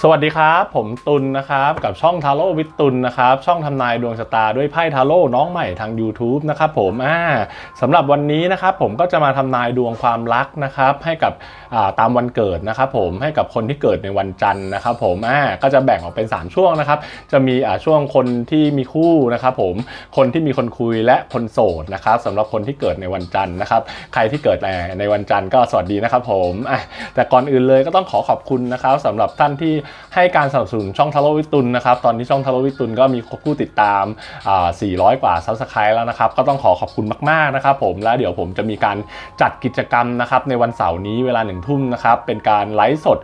สวัสดีครับ ผมตุลนะครับ กับช่องทาโร่วิทตุลนะครับ ช่องทำนายดวงชะตาด้วยไพ่ทาโร่น้องใหม่ทาง YouTube นะครับผมอ่าสำหรับวันนี้นะครับผมก็จะมาทำนายดวงความรักนะครับ ให้กับาตามวันเกิดนะครับผมให้กับคนที่เกิดในวันจันทร์นะครับผมอ่าก็จะแบ่งออกเป็น 3 ช่วงนะครับ จะมีอ่าช่วงคนที่มีคู่นะครับผมคนที่มีคนคุยและคนโสดนะครับสำหรับคนที่เกิดในวันจันทร์นะครับใครที่เกิดในในวันจันทร์ก็สวัสดีนะครับผมอะแต่ก่อนอื่นเลยก็ต้องขอขอบคุณนะครับสำหรับท่านที่ให้การสนับสนุนช่องทาโรวิตุลนะครับ ตอนนี้ช่องทาโรวิตุลก็มีผู้ติดตาม 400 กว่าซับสไครต์แล้วนะครับ ก็ต้องขอขอบคุณมาก ๆ นะครับผม แล้วเดี๋ยวผมจะมีการจัดกิจกรรมนะครับในวันเสาร์นี้เวลาหนึ่งทุ่มนะครับ เป็นการไลฟ์สด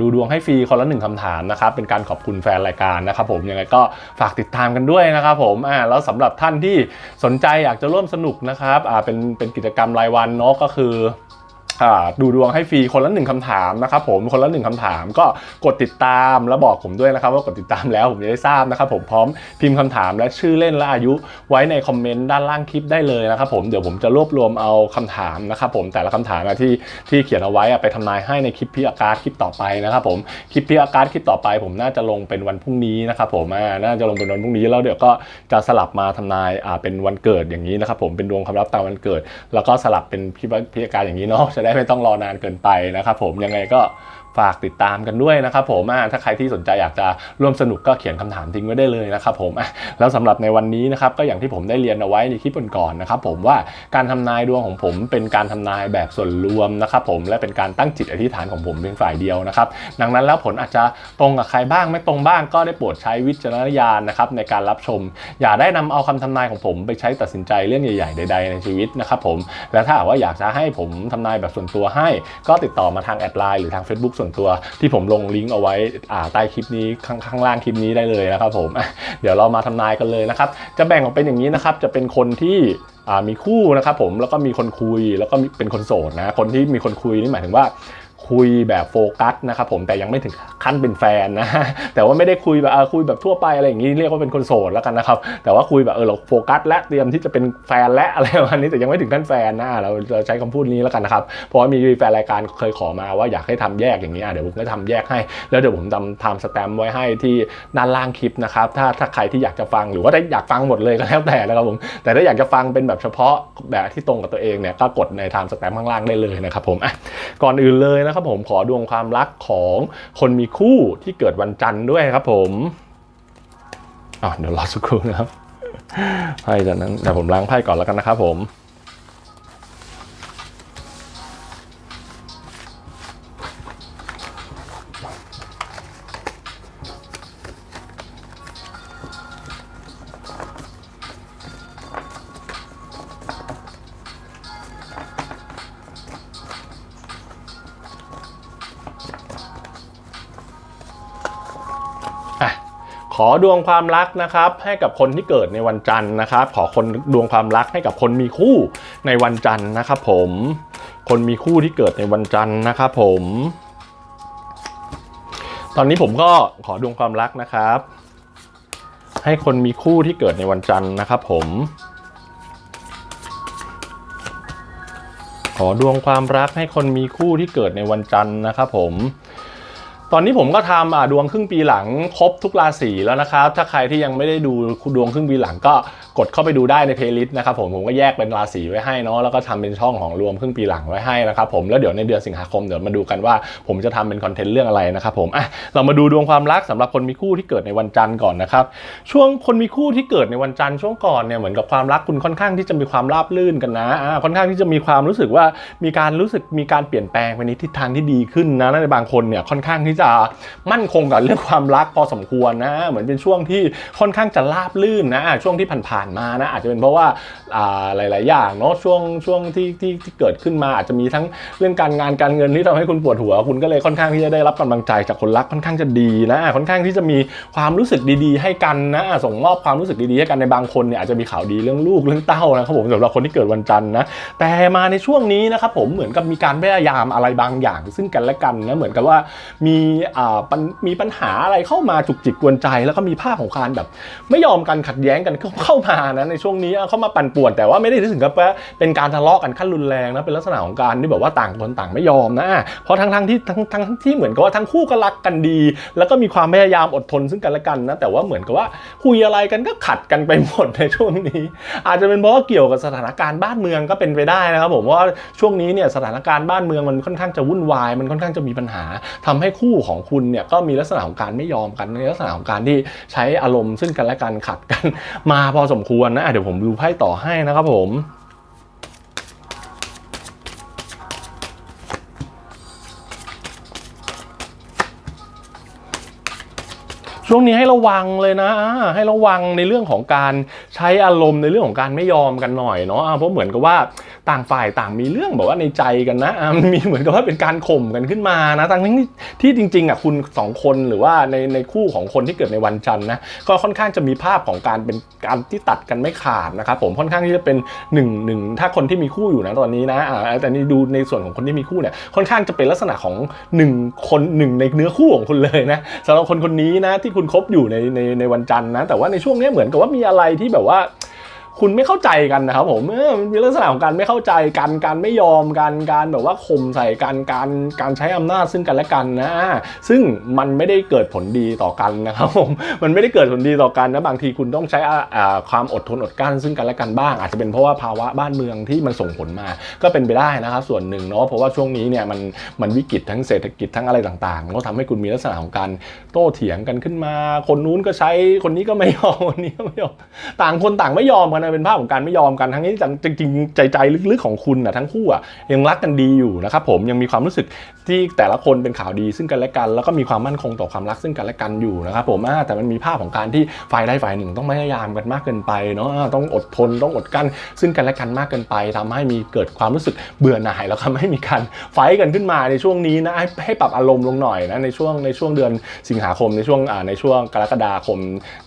ดูดวงให้ฟรีคนละหนึ่งคำถามนะครับ เป็นการขอบคุณแฟนรายการนะครับผม ยังไงก็ฝากติดตามกันด้วยนะครับผมอ่าแล้วสำหรับท่านที่สนใจอยากจะร่วมสนุกนะครับอ่าเป็นเป็นกิจกรรมรายวันเนาะก็คือ ดูดวงให้ฟรีคนละหนึ่งคำถามนะครับผมคนละหนึ่งคำถามก็กดติดตามแล้วบอกผมด้วยนะครับว่ากดติดตามแล้วผมจะได้ทราบนะครับผมพร้อมพิมพ์คำถามและชื่อเล่นและอายุไว้ในคอมเมนต์ด้านล่างคลิปได้เลยนะครับผมเดี๋ยวผมจะรวบรวมเอาคำถามนะครับผมแต่ละคำถามที่ที่เขียนเอาไว้ไปทำนายให้ในคลิปพี่อาการคลิปต่อไปนะครับผมคลิปพี่อาการคลิปต่อไป ผมน่าจะลงเป็นวันพรุ่งนี้นะครับผมน่าจะลงเป็นวันพรุ่งนี้แล้วเดี๋ยวก็จะสลับมาทำนายเป็นวันเกิดอย่างนี้นะครับผมเป็นดวงความลับตามวันเกิด แล้วก็สลับเป็นพี่พี่อาการอย่างนี้เนาะได้ไม่ต้องรอนานเกินไปนะครับผมยังไงก็ ฝากติดตามกันด้วยนะครับผมถ้าใครที่สนใจอยากจะร่วมสนุกก็เขียนคำถามทิ้งไว้ได้เลยนะครับผมแล้วสำหรับในวันนี้นะครับก็อย่างที่ผมได้เรียนเอาไว้ในคลิปก่อนๆนะครับผมว่าการทำนายดวงของผมเป็นการทำนายแบบส่วนรวมนะครับผมและเป็นการตั้งจิตอธิษฐานของผมเพียงฝ่ายเดียวนะครับดังนั้นแล้วผลอาจจะตรงกับใครบ้างไม่ตรงบ้างก็ได้โปรดใช้วิจารณญาณนะครับในการรับชม อย่าได้นำเอาคำทำนายของผมไปใช้ตัดสินใจเรื่องใหญ่ๆใดๆในชีวิตนะครับผมและถ้าหากว่าอยากจะให้ผมทำนายแบบส่วนตัวให้ ก็ติดต่อมาทางแอดไลน์หรือทาง Facebook ส่วนตัวที่ผมลงลิงก์เอาไว้อ่าใต้คลิปนี้ข้างข้างล่างคลิปนี้ได้เลยนะครับผมเดี๋ยวเรามาทำนายกันเลยนะครับ จะแบ่งออกเป็นอย่างนี้นะครับ จะเป็นคนที่มีคู่นะครับผมแล้วก็มีคนคุยแล้วก็เป็นคนโสดนะ คนที่มีคนคุยนี่หมายถึงว่า คุยแบบโฟกัสนะครับผมแต่ยังไม่ถึงขั้นเป็นแฟนนะแต่ว่าไม่ได้คุยแบบคุยแบบทั่วไปอะไรอย่างนี้เรียกว่าเป็นคนโสดแล้วกันนะครับแต่ว่าคุยแบบเออเราโฟกัสและเตรียมที่จะเป็นแฟนและอะไรประมาณนี้แต่ยังไม่ถึงขั้นแฟนนะเราเราใช้คำพูดนี้แล้วกันนะครับเพราะว่ามีแฟนรายการเคยขอมาว่าอยากให้ทำแยกอย่างนี้อะเดี๋ยวผมก็ทำแยกให้ แล้วเดี๋ยวผมทำทำสแตมป์ไว้ให้ที่ด้านล่างคลิปนะครับถ้าถ้าใครที่อยากจะฟังหรือว่าได้อยากฟังหมดเลยก็แล้วแต่นะครับผมแต่ถ้าอยากจะฟังเป็นแบบเฉพาะแบบที่ตรงกับตัวเองเนี่ยก็กดในไทม์สแตมป์ข้างล่างได้เลยนะครับผมอะก่อนอื่นเลยนะครับผมขอดวงความรักของคนมีคู่ที่เกิดวันจันทร์ด้วยครับผมอะเดี๋ยวรอสักครู่นะครับไพ่จากนั้นเดี๋ยวผมล้างไพ่ก่อนแล้วกันนะครับผม ขอดวงความรักนะครับให้กับคนที่เกิดในวันจันทร์นะครับ ขอคนดวงความรักให้กับคนมีคู่ในวันจันทร์นะครับ ผม คนมีคู่ที่เกิดในวันจันทร์นะครับ ผม ตอนนี้ผมก็ขอดวงความรักนะครับ ให้คนมีคู่ที่เกิดในวันจันทร์นะครับ ผม ขอดวงความรักให้คนมีคู่ที่เกิดในวันจันทร์นะครับ ผม ตอนนี้ผมก็ทำดวงครึ่งปีหลังครบทุกราศีแล้วนะครับ ถ้าใครที่ยังไม่ได้ดูดวงครึ่งปีหลังก็กดเข้าไปดูได้ในเพลย์ลิสต์นะครับผมผมก็แยกเป็นราศีไว้ให้เนาะแล้วก็ทำเป็นช่องของรวมครึ่งปีหลังไว้ให้นะครับผมแล้วเดี๋ยวในเดือนสิงหาคมเดี๋ยวมาดูกันว่า ผมจะทำเป็นคอนเทนต์เรื่องอะไรนะครับผมอะเรามาดูดวงความรักสำหรับคนมีคู่ที่เกิดในวันจันทร์ก่อนนะครับช่วงคนมีคู่ที่เกิดในวันจันทร์ช่วงก่อนเนี่ยเหมือนกับความรักคุณค่อนข้างที่จะมีความราบรื่นกันนะอ่าค่อนข้างที่จะมีความรู้สึกว่ามีการรู้สึกมีการเปลี่ยนแปลงไปในทิศทางที่ดีขึ้นนะในบางคนเนี่ยค่อนข้างที่จะมั่นคงกับเรื่องความรักพอสมควรนะ เหมือนเป็นช่วงที่ค่อนข้างจะราบรื่นนะ ช่วงที่ผ่านๆมานะอาจจะเป็นเพราะว่าอ่าหลาย ๆ อย่างเนาะช่วงช่วงที่ที่ที่เกิดขึ้นมาอาจจะมีทั้งเรื่องการงานการเงินที่ทำให้คุณปวดหัว คุณก็เลยค่อนข้างที่จะได้รับกำลังใจจากคนรักค่อนข้างจะดีนะค่อนข้างที่จะมีความรู้สึกดี ๆ ให้กันนะส่งมอบความรู้สึกดี ๆ ให้กันในบางคนเนี่ยอาจจะมีข่าวดีเรื่องลูกเรื่องเต้านะครับผมสำหรับคนที่เกิดวันจันทร์นะแต่มาในช่วงนี้นะครับผมเหมือนกับมีการพยายามอะไรบางอย่าง ซึ่งกันและกันนะเหมือนกับว่ามีอ่ามีปัญหาอะไรเข้ามาจุกจิกกวนใจ แล้วก็มีภาพของการแบบ ไม่ยอมกันขัดแย้งกันเข้ามานะในช่วงนี้เข้ามาปั่นป่วนแต่ว่าไม่ได้ถึงกับว่าเป็นการทะเลาะกันขั้นรุนแรงนะเป็นลักษณะของการที่แบบว่าต่างคนต่างไม่ยอมนะเพราะทั้งทั้งที่ทั้งทั้งที่เหมือนกับว่าทั้งคู่ก็รักกันดี แล้วก็มีความพยายามอดทนซึ่งกันและกันนะแต่ว่าเหมือนกับว่าคุยอะไรกันก็ขัดกันไปหมดในช่วงนี้ อาจจะเป็นเพราะว่าเกี่ยวกับสถานการณ์บ้านเมืองก็เป็นไปได้นะครับผมว่าช่วงนี้เนี่ยสถานการณ์บ้านเมืองมันค่อนข้างจะวุ่นวาย มันค่อนข้างจะมีปัญหาทำให้คู่ของคุณเนี่ยก็มีลักษณะของการไม่ยอมกันในลักษณะของการที่ใช้อารมณ์ซึ่งกันและกันขัดกันมาพอสมควรนะะเดี๋ยวผมดูไพ่ต่อให้นะครับผมช่วงนี้ให้ระวังเลยนะ ให้ระวังในเรื่องของการใช้อารมณ์ในเรื่องของการไม่ยอมกันหน่อยเนาะเพราะเหมือนกับว่า ต่างฝ่ายต่างมีเรื่องแบบว่าในใจกันนะมันมีเหมือนกับว่าเป็นการข่มกันขึ้นมานะทั้งที่ที่จริงๆอะคุณสองคนหรือว่าในในคู่ของคนที่เกิดในวันจันทร์นะก็ค่อนข้างจะมีภาพของการเป็นการที่ตัดกันไม่ขาดนะครับผมค่อนข้างที่จะเป็นหนึ่งหนึ่งถ้าคนที่มีคู่อยู่นะตอนนี้นะอ่าแต่นี่ดูในส่วนของคนที่มีคู่เนี่ยค่อนข้างจะเป็นลักษณะของหนึ่งคนหนึ่งในเนื้อคู่ของคุณเลยนะสำหรับคนคนนี้นะที่คุณคบอยู่ในในในวันจันทร์นะแต่ว่าในช่วงนี้เหมือนกับว่ามีอะไรที่แบบว่า คุณไม่เข้าใจกันนะครับผมเออมันมีลักษณะของการไม่เข้าใจกันการไม่ยอมกันการแบบว่าข่มใส่กันการการใช้อำนาจซึ่งกันและกันนะ ซึ่งมันไม่ได้เกิดผลดีต่อกันนะครับผมมันไม่ได้เกิดผลดีต่อกันนะบางทีคุณต้องใช้อ่าความอดทนอดกลั้นซึ่งกันและกันบ้าง อาจจะเป็นเพราะว่าภาวะบ้านเมืองที่มันส่งผลมาก็เป็นไปได้นะครับส่วนหนึ่งเนาะเพราะว่าช่วงนี้เนี่ยมันมันวิกฤตทั้งเศรษฐกิจทั้งอะไรต่างๆก็ทำให้คุณมีลักษณะของการโต้เถียงกันขึ้นมา คนนู้นก็ใช้คนนี้ก็ไม่ยอมคนนี้ก็ไม่ยอมต่างคนต่างไม่ยอมกันนะเป็นภาพของการไม่ยอมกันทั้งนี้จริงๆใจใจลึกๆของคุณนะทั้งคู่อะยังรักกันดีอยู่นะครับผมยังมีความรู้สึกที่แต่ละคนเป็นข่าวดีซึ่งกันและกัน แล้วก็มีความมั่นคงต่อความรักซึ่งกันและกันอยู่นะครับผมแต่มันมีภาพของการที่ฝ่ายใดฝ่ายหนึ่งต้องพยายามกันมากเกินไปเนาะต้องอดทนต้องอดกั้น ซึ่งกันและกันมากเกินไปทำให้มีเกิดความรู้สึกเบื่อหน่ายแล้วก็ไม่มีการไฟกันขึ้นมาในช่วงนี้นะให้ปรับอารมณ์ลงหน่อยนะในช่วงในช่วงเดือนสิงหาคมในช่วงในช่วงกรกฎาคม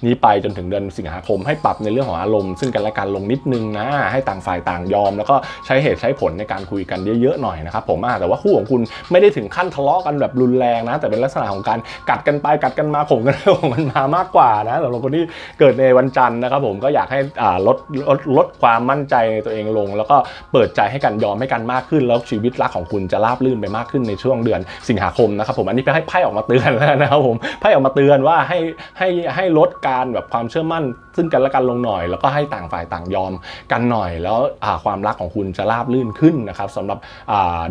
นี้ไปจนถึงเดือนสิงหาคมให้ปรับในเรื่องของอารมณ์ซึ่งกันและกันลงนิดนึงนะ ให้ต่างฝ่ายต่างยอม แล้วก็ใช้เหตุใช้ผลในการคุยกันเยอะๆหน่อยนะครับผมอ่าแต่ว่าคู่ของคุณไม่ได้ถึงขั้นทะเลาะกันแบบรุนแรงนะ แต่เป็นลักษณะของการกัดกันไปกัดกันมาข่มกันไปข่มกันมามากกว่านะสำหรับคนที่เกิดในวันจันทร์นะครับผมก็อยากให้ลดลดลดความมั่นใจในตัวเองลง แล้วก็เปิดใจให้กันยอมให้กันมากขึ้น แล้วชีวิตรักของคุณจะราบรื่นไปมากขึ้นในช่วงเดือนสิงหาคมนะครับผมอันนี้ไปให้ไพ่ออกมาเตือนแล้วนะครับผมไพ่ออกมาเตือนว่าให้ให้ให้ลดการแบบความเชื่อมั่น ซึ่งกันและกันลงหน่อย แล้วก็ให้ต่างฝ่ายต่างยอมกันหน่อย แล้วความรักของคุณจะราบลื่นขึ้นนะครับสำหรับ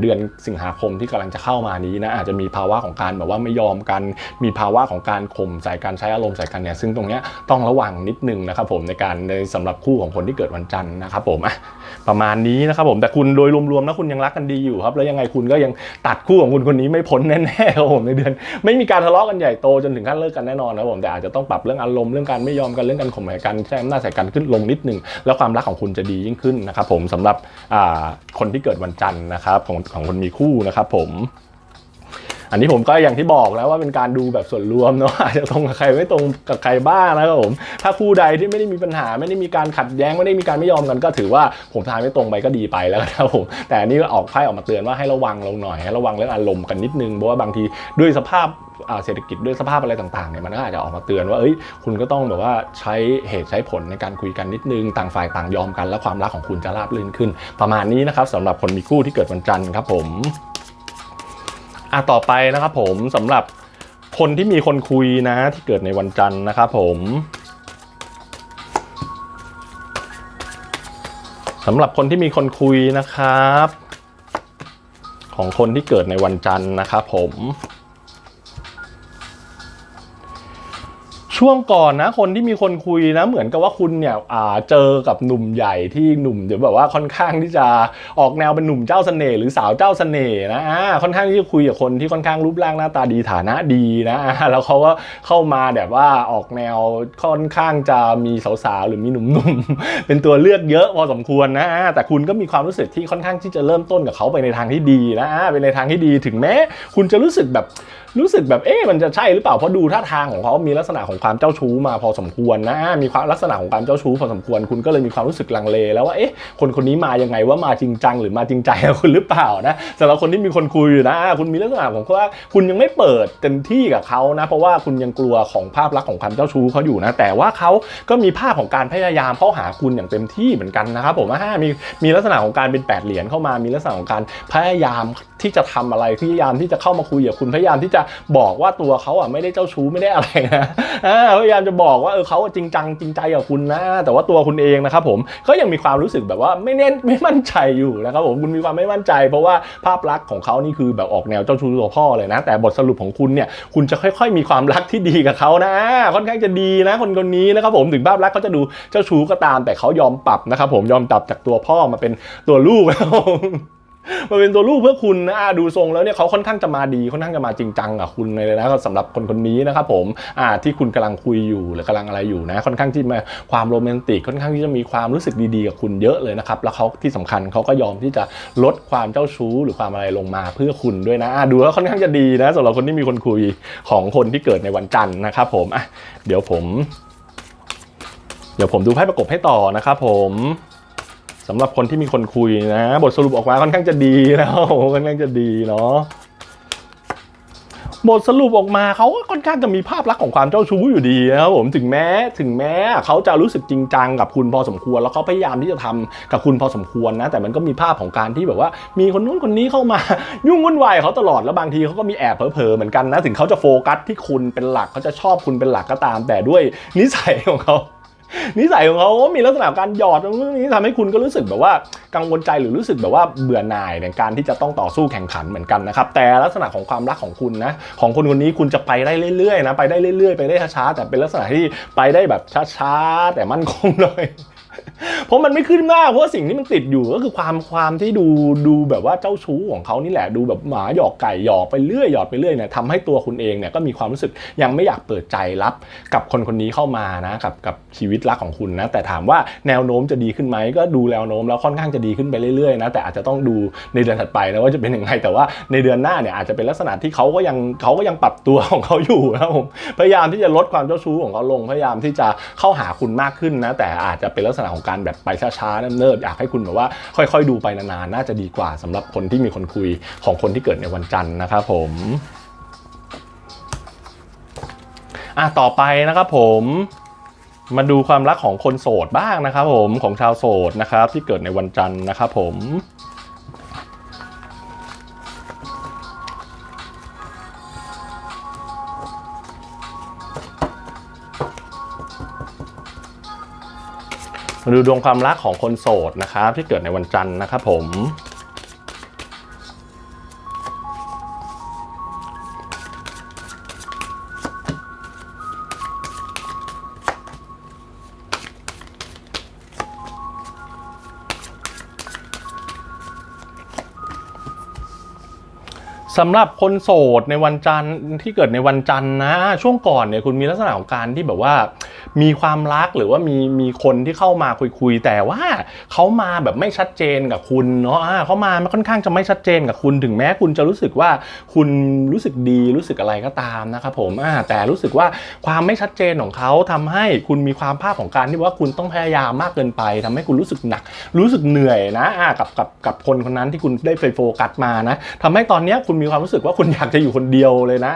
เดือนสิงหาคมที่กำลังจะเข้ามานี้นะอาจจะมีภาวะของการแบบว่าไม่ยอมกัน มีภาวะของการข่มใส่การใช้อารมณ์ใส่กันเนี่ยซึ่งตรงเนี้ยต้องระวังนิดนึงนะครับผมในการในสำหรับคู่ของคนที่เกิดวันจันทร์นะครับผมอะ ประมาณนี้นะครับผมแต่คุณโดยรวมๆนะคุณยังรักกันดีอยู่ครับ แล้วยังไงคุณก็ยังตัดคู่ของคุณคนนี้ไม่พ้นแน่ๆครับผมในเดือน ไม่มีการทะเลาะกันใหญ่โตจนถึงขั้นเลิกกันแน่นอนนะครับผมแต่อาจจะต้องปรับเรื่องอารมณ์เรื่องการไม่ยอมกันเรื่องการข่มเหงกันใช้อำนาจใส่กันขึ้นลงนิดนึงแล้วความรักของคุณจะดียิ่งขึ้นนะครับผมสำหรับคนที่เกิดวันจันทร์นะครับของของคนมีคู่นะครับผม อันนี้ผมก็อย่างที่บอกแล้วว่าเป็นการดูแบบส่วนรวมเนาะอาจจะตรงกับใครไม่ตรงกับใครบ้างนะครับผม ถ้าคู่ใดที่ไม่ได้มีปัญหาไม่ได้มีการขัดแย้งไม่ได้มีการไม่ยอมกันก็ถือว่าผมทายไม่ตรงไปก็ดีไปแล้วนะครับผมแต่อันนี้ก็ออกไพ่ออกมาเตือนว่าให้ระวังลงหน่อยให้ระวังเรื่องอารมณ์กันนิดนึงเพราะว่าบางทีด้วยสภาพเศรษฐกิจด้วยสภาพอะไรต่างๆเนี่ยมันก็อาจจะออกมาเตือนว่าเอ้ยคุณก็ต้องแบบว่าใช้เหตุใช้ผลในการคุยกันนิดนึงต่างฝ่ายต่างยอมกัน แล้วความรักของคุณจะราบรื่นขึ้น ประมาณนี้นะครับสำหรับคนมีคู่ที่เกิดวันจันทร์ครับผม อะต่อไปนะครับผมสำหรับคนที่มีคนคุยนะที่เกิดในวันจันทร์นะครับผมสำหรับคนที่มีคนคุยนะครับ ของคนที่เกิดในวันจันทร์นะครับผม ช่วงก่อนนะ คนที่มีคนคุยนะ เหมือนกับว่าคุณเนี่ยอ่าเจอกับหนุ่มใหญ่ที่หนุ่มเดี๋ยวแบบว่าค่อนข้างที่จะออกแนวเป็นหนุ่มเจ้าเสน่ห์หรือสาวเจ้าเสน่ห์นะอ่าค่อนข้างที่จะคุยกับคนที่ค่อนข้างรูปร่างหน้าตาดีฐานะดีนะแล้วเขาก็เข้ามาแบบว่าออกแนวค่อนข้างจะมีสาวๆหรือมีหนุ่มๆเป็นตัวเลือกเยอะพอสมควรนะแต่คุณก็มีความรู้สึกที่ค่อนข้างที่จะเริ่มต้นกับเขาไปในทางที่ดีนะไปในทางที่ดีถึงแม้ คุณจะรู้สึกแบบ รู้สึกแบบเอ๊ะมันจะใช่หรือเปล่าเพราะดูท่าทางของเขามีลักษณะของความเจ้าชู้มาพอสมควรนะมีความลักษณะของความเจ้าชู้พอสมควร คุณก็เลยมีความรู้สึกลังเล แล้วว่าเอ๊ะคนคนนี้มายังไงว่ามาจริงจังหรือมาจริงใจกับคุณหรือเปล่านะสำหรับคนที่มีคนคุยอยู่นะ คุณมีลักษณะของว่าคุณยังไม่เปิดเต็มที่กับเขานะเพราะว่าคุณยังกลัวของภาพลักษณ์ของความเจ้าชู้เขาอยู่นะ แต่ว่าเขาก็มีภาพของการพยายามเข้าหาคุณอย่างเต็มที่เหมือนกันนะครับผมอ่ามีมีลักษณะของการเป็นแปดเหรียญเข้ามามีลักษณะของการพยายามที่จะทำอะไรพยายามที่จะเข้ามาคุยกับคุณพยายามที่จะบอกว่าตัวเขาอะไม่ได้เจ้าชู้ไม่ได้อะไรนะพยายามจะบอกว่าเออเขาจริงจังจริงใจกับคุณนะ แต่ว่าตัวคุณเองนะครับผมก็ยังมีความรู้สึกแบบว่าไม่เน้นไม่มั่นใจอยู่นะครับผมคุณมีความไม่มั่นใจ เพราะว่าภาพลักษณ์ของเขานี่คือแบบออกแนวเจ้าชู้ตัวพ่อเลยนะ แต่บทสรุปของคุณเนี่ยคุณจะค่อย ๆ มีความรักที่ดีกับเขานะ ค่อนข้างจะดีนะ คนคนนี้นะครับผมถึงภาพลักษณ์เขาจะดูเจ้าชู้ก็ตาม แต่เขายอมปรับนะครับผมยอมปรับจากตัวพ่อมาเป็นตัวลูกครับผ มาเป็นตัวลูกเพื่อคุณนะดูทรงแล้วเนี่ยเขาค่อนข้างจะมาดีค่อนข้างจะมาจริงจังกับคุณเลยนะสำหรับคนคนนี้นะครับผมอ่าที่คุณกำลังคุยอยู่หรือกำลังอะไรอยู่นะค่อนข้างที่มาความโรแมนติกค่อนข้างที่จะมีความรู้สึกดีๆกับคุณเยอะเลยนะครับแล้วเขาที่สำคัญเขาก็ยอมที่จะลดความเจ้าชู้หรือความอะไรลงมาเพื่อคุณด้วยนะดูแล้วค่อนข้างจะดีนะสำหรับคนที่มีคนคุยของคนที่เกิดในวันจันทร์นะครับผมอะเดี๋ยวผม เดี๋ยวผมดูไพ่ประกบให้ต่อนะครับผม สำหรับคนที่มีคนคุยนะ บทสรุปออกมาค่อนข้างจะดีแล้วค่อนข้างจะดีเนาะบทสรุปออกมาเขาก็ค่อนข้างจะมีภาพลักษณ์ของความเจ้าชู้อยู่ดีนะครับผมถึงแม้ถึงแม้เขาจะรู้สึกจริงจังกับคุณพอสมควร แล้วเขาพยายามที่จะทำกับคุณพอสมควรนะแต่มันก็มีภาพของการที่แบบว่า มีคนนู้นคนนี้เข้ามา ยุ่งวุ่นวายเขาตลอดแล้วบางทีเขาก็มีแอบเผลอๆเหมือนกันนะถึงเขาจะโฟกัสที่คุณเป็นหลักเขาจะชอบคุณเป็นหลักก็ตาม แต่ด้วยนิสัยของเขา นิสัยของเขาก็มีลักษณะการหยอดตรงนี้ทำให้คุณก็รู้สึกแบบว่ากังวลใจหรือรู้สึกแบบว่าเบื่อหน่ายในการที่จะต้องต่อสู้แข่งขันเหมือนกันนะครับ แต่ลักษณะของความรักของคุณนะ ของคนคนนี้คุณจะไปได้เรื่อยๆนะ ไปได้เรื่อยๆ ไปได้ช้าๆ แต่เป็นลักษณะที่ไปได้แบบช้าๆ แต่มั่นคงเลย เพราะมันไม่ขึ้นหน้าเพราะสิ่งที่มันติดอยู่ก็คือความความที่ดูดูแบบว่าเจ้าชู้ของเขานี่แหละดูแบบหมาหยอกไก่หยอกไปเรื่อยหยอดไปเรื่อยเนี่ยทำให้ตัวคุณเองเนี่ยก็มีความรู้สึกยังไม่อยากเปิดใจรับกับคนคนนี้เข้ามานะกับกับชีวิตรักของคุณนะแต่ถามว่าแนวโน้มจะดีขึ้นไหมก็ดูแนวโน้มแล้วค่อนข้างจะดีขึ้นไปเรื่อยๆนะแต่อาจจะต้องดูในเดือนถัดไปนะว่าจะเป็นยังไงแต่ว่าในเดือนหน้าเนี่ยอาจจะเป็นลักษณะที่เขาก็ยังเขาก็ยังปรับตัวของเขาอยู่นะผมพยายามที่จะลดความเจ้าชู้ของเขาลงพยายามที่จะเข้าหาคุณมากขึ้นนะแต่อาจจะเป็นลักษณะของการแบบไปช้าๆเนิบๆอยากให้คุณแบบว่าค่อยๆ ดูไปนานๆน่าจะดีกว่าสำหรับคนที่มีคนคุยของคนที่เกิดในวันจันทร์นะครับผมอะต่อไปนะครับผมมาดูความรักของคนโสดบ้างนะครับผมของชาวโสดนะครับที่เกิดในวันจันทร์นะครับผม มาดูดวงความรักของคนโสดนะครับที่เกิดในวันจันทร์นะครับผมสำหรับคนโสดในวันจันทร์ที่เกิดในวันจันทร์นะ ช่วงก่อนเนี่ยคุณมีลักษณะของการที่แบบว่า มีความรักหรือว่ามีมีคนที่เข้ามาคุยๆแต่ว่าเขามาแบบไม่ชัดเจนกับคุณเนาะเขามาค่อนข้างจะไม่ชัดเจนกับคุณถึงแม้คุณจะรู้สึกว่าคุณรู้สึกดีรู้สึกอะไรก็ตามนะครับผมแต่รู้สึกว่าความไม่ชัดเจนของเขาทำให้คุณมีความภาพของการที่ว่าคุณต้องพยายามมากเกินไปทำให้คุณรู้สึกหนัก รู้สึกเหนื่อยนะกับกับกับคนคนนั้นที่คุณได้ไปโฟกัสมานะทำให้ตอนนี้คุณมีความรู้สึกว่าคุณอยากจะอยู่คนเดียวเลยนะ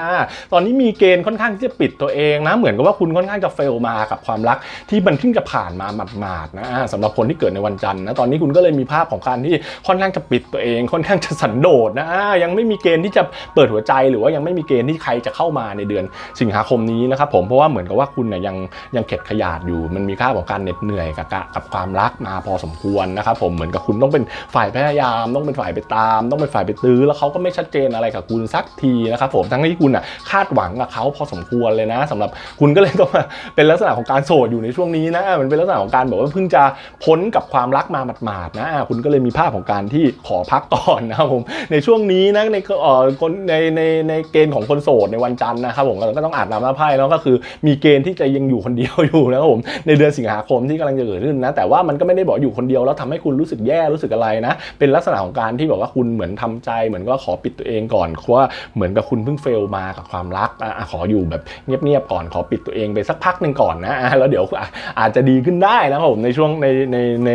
ตอนนี้มีเกณฑ์ค่อนข้างที่จะปิดตัวเองนะ เหมือนกับว่าคุณค่อนข้างจะเฟลมากับความรักที่มันเพิ่งจะผ่านมาหมาดๆนะสำหรับคนที่เกิดในวันจันทร์นะตอนนี้คุณก็เลยมีภาพของการที่ค่อนข้างจะปิดตัวเอง ค่อนข้างจะสันโดษนะยังไม่มีเกณฑ์ที่จะเปิดหัวใจหรือว่ายังไม่มีเกณฑ์ที่ใครจะเข้ามาในเดือนสิงหาคมนี้นะครับผมเพราะว่าเหมือนกับว่าคุณเนี่ยยังยังเข็ดขยาดอยู่ มันมีค่าของการเหน็ดเหนื่อยกับกับความรักมาพอสมควรนะครับผมเหมือนกับคุณต้องเป็นฝ่ายพยายาม ต้องเป็นฝ่ายไปตาม ต้องเป็นฝ่ายไปตื้อ แล้วเขาก็ไม่ชัดเจนอะไรกับคุณสักทีนะครับผมทั้งที่คุณอะคาดหวังกับเขาพอสมควรเลยนะสำหรับคุณก็เลยต้องมาเป็นลักษณะของการโสดอยู่ในช่วงนี้นะมันเป็นลักษณะของการแบบว่าเพิ่งจะพ้นกับความรักมาหมาดๆนะคุณก็เลยมีภาพของการที่ขอพักก่อนนะครับผมในช่วงนี้นะในเอ่อคนในในในเกณฑ์ของคนโสดในวันจันทร์นะครับผมก็ต้องอ่านนำหน้าไพ่แล้วก็คือมีเกณฑ์ที่จะยังอยู่คนเดียวอยู่นะครับผมในเดือนสิงหาคมที่กำลังจะเกิดขึ้นนะแต่ว่ามันก็ไม่ได้บอกอยู่คนเดียวแล้วทำให้คุณรู้สึกแย่รู้สึกอะไรนะ เป็นลักษณะของการที่แบบว่าคุณเหมือนทำใจ เหมือนก็ขอปิดตัวเองก่อนเพราะว่าเหมือนกับคุณเพิ่งเฟลมากับความรักอขออยู่แบบเงียบๆก่อนขอปิดตัวเองไปสักพักหนึ่งก่อนนะอะแล้วเดี๋ยวอะอาจจะดีขึ้นได้นะครับผมในช่วงในในใน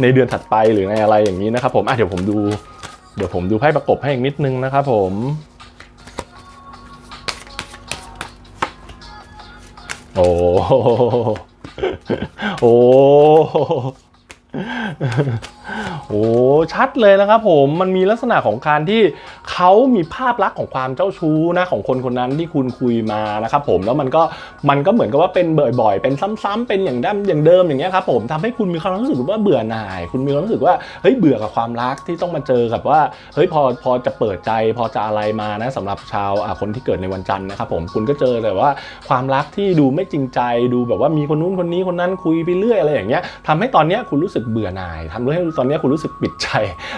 ในเดือนถัดไปหรือในอะไรอย่างนี้นะครับผมอะเดี๋ยวผมดู เดี๋ยวผมดูไพ่ประกบให้อีกนิดนึงนะครับผมโอ้โห โอ้ชัดเลยนะครับผมมันมีลักษณะของการที่เขามีภาพลักษณ์ของความเจ้าชู้นะของคนคนนั้นที่คุณคุยมานะครับผมแล้วมันก็มันก็เหมือนกับว่าเป็นบ่อยๆ เป็นซ้ำๆเป็นอย่างเดิมอย่างเดิมอย่างเงี้ยครับผมทำให้คุณมีความรู้สึกว่าเบื่อหน่าย คุณมีความรู้สึกว่าเฮ้ยเบื่อกับความรักที่ต้องมาเจอกับว่าเฮ้ยพอพอจะเปิดใจ พอจะอะไรมานะสำหรับชาวอะคนที่เกิดในวันจันทร์นะครับผมคุณก็เจอแต่ว่าความรักที่ดูไม่จริงใจดูแบบว่ามีคนนู้นคนนี้คนนั้นคุยไปเรื่อยอะไรอย่างเงี้ยทำให้ตอนเนี้ยคุณรู้สึกเบื่อหน่ายทำให้ตอนเนี้ยคุณรู้้สึกปิดใจ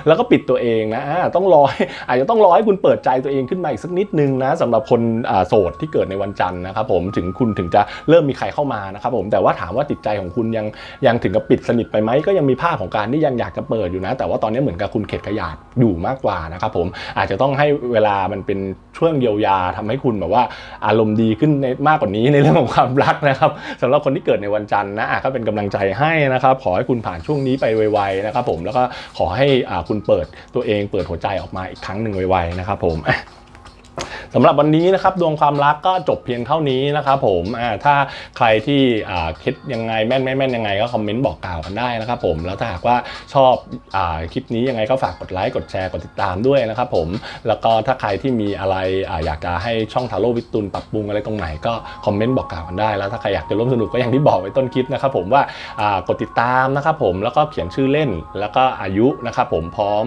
แล้วก็ปิดตัวเองนะต้องรออาจจะต้องรอให้คุณเปิดใจตัวเองขึ้นมาอีกสักนิดนึงนะสำหรับคนโสดที่เกิดในวันจันทร์นะครับผมถึงคุณถึงจะเริ่มมีใครเข้ามานะครับผมแต่ว่าถามว่าจิตใจของคุณยังยังถึงกับปิดสนิทไปไหมก็ยังมีภาพของการที่ยังอยากจะเปิดอยู่นะ แต่ว่าตอนนี้เหมือนกับคุณเข็ดขยาดอยู่มากกว่านะครับผมอาจจะต้องให้เวลามันเป็นช่วงเยียวยาทำให้คุณแบบว่าอารมณ์ดีขึ้นในมากกว่านี้ในเรื่องของความรักนะครับสำหรับคนที่เกิดในวันจันทร์นะอะก็เป็นกำลังใจให้นะครับขอให้คุณผ่านช่วงนี้ไปไวๆนะครับผมแล้วก็ขอให้คุณเปิดตัวเองเปิดหัวใจออกมาอีกครั้งหนึ่งไวๆนะครับผม สำหรับวันนี้นะครับดวงความรักก็จบเพียงเท่านี้นะครับผมถ้าใครที่คิดยังไงแม่นไม่แม่นยังไงก็คอมเมนต์บอกกล่าวกันได้นะครับผมแล้วถ้าหากว่าชอบอคลิปนี้ยังไงก็ฝากกดไลค์กดแชร์กดติดตามด้วยนะครับผมแล้วก็ถ้าใครที่มีอะไรออยากจะให้ช่องทาโร่วิตุนปรับปรุงอะไรตรงไหนก็คอมเมนต์บอกกล่าวกันได้แล้วถ้าใครอยากจะร่วมสนุกก็อย่างที่บอกไว้ต้นคลิปนะครับผมว่ากดติดตามนะครับผมแล้วก็เขียนชื่อเล่นแล้วก็อายุนะครับผมพร้อม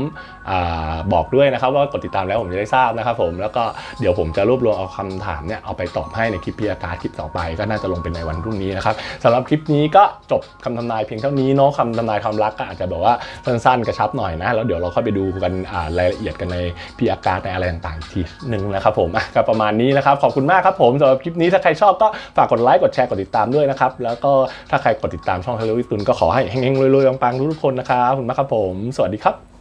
อบอกด้วยนะครับว่ากดติดตามแล้วผมจะได้ทราบนะครับผมแล้วก็เดี๋ยวผมจะรวบรวมเอาคำถามเนี่ยเอาไปตอบให้ในคลิปพิยาการคลิปต่อไป ก็น่าจะลงเป็นในวันพรุ่งนี้นะครับสำหรับคลิปนี้ก็จบคำทำนายเพียงเท่านี้เนาะคำทำนายความรักก็อาจจะแบบว่าสั้นๆกระชับหน่อยนะ แล้วเดี๋ยวเราค่อยไปดูกันรายละเอียดกันในพิยาการในอะไรต่างๆทีหนึ่งนะครับผมก็ประมาณนี้นะครับขอบคุณมากครับผมสำหรับคลิปนี้ถ้าใครชอบก็ฝากกดไลค์กดแชร์กดติดตามด้วยนะครับแล้วก็ถ้าใครกดติดตามช่องเทเลวิตุนก็ขอให้เฮงๆรวยๆปังๆทุกๆคนนะครับขอบคุณมากครับผม สวัสดีครับ